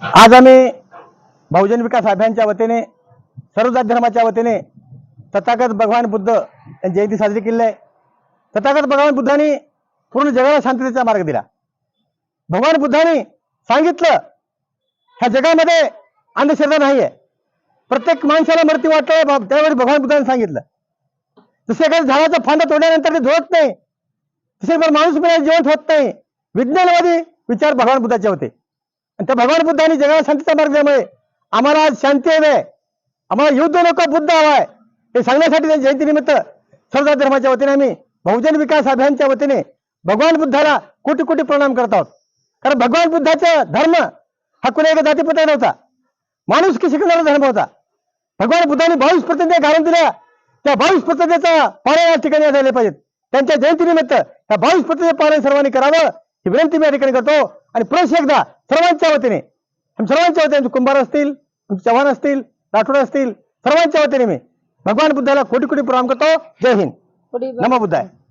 आज आम्ही बहुजन विकास अभियानच्या वतीने सर्व जात धर्माच्या वतीने तथागत भगवान बुद्ध यांची जयंती साजरी केली आहे. तथागत भगवान बुद्धांनी पूर्ण जगाला शांततेचा मार्ग दिला. भगवान बुद्धांनी सांगितलं ह्या जगामध्ये अंधश्रद्धा नाही आहे प्रत्येक माणसाला मृत्यू वाटतं त्यावेळी भगवान बुद्धांनी सांगितलं. जसे एखाद्या झाडाचा फांदा तोडल्यानंतर ते झोडत नाही तसे माणूस पण जिवंत होत नाही. विज्ञानवादी विचार भगवान बुद्धाचे होते. आणि त्या भगवान बुद्धांनी जगाला शांतीचा मार्ग दिल्यामुळे आम्हाला आज शांती हवी. आहे आम्हाला युद्ध नको बुद्ध हवाय आहे. हे सांगण्यासाठी जयंतीनिमित्त सर्व धर्माच्या वतीने आम्ही बहुजन विकास अभियानच्या वतीने भगवान बुद्धाला कोटी कोटी प्रणाम करत आहोत. कारण भगवान बुद्धाचा धर्म हा कुणा एका जातीपता नव्हता. माणूस की शिकणारा धर्म होता. भगवान बुद्धाने बावीस प्रतिज्ञा घालून दिल्या. त्या बावीस प्रतिज्ञेचा पालन या ठिकाणी झाले पाहिजेत. त्यांच्या जयंतीनिमित्त त्या बावीस प्रतिज्ञा पालन सर्वांनी करावं. ही विनंती मी या ठिकाणी करतो. आणि पुरुष एकदा सर्वांच्या वतीने आम्ही सर्वांच्या वतीने आमचे कुंभार असतील आमचे चव्हाण असतील राठोड असतील सर्वांच्या वतीने मी भगवान बुद्धाला कोटी कोटी प्रणाम करतो. जय हिंद. नमो बुद्धाय.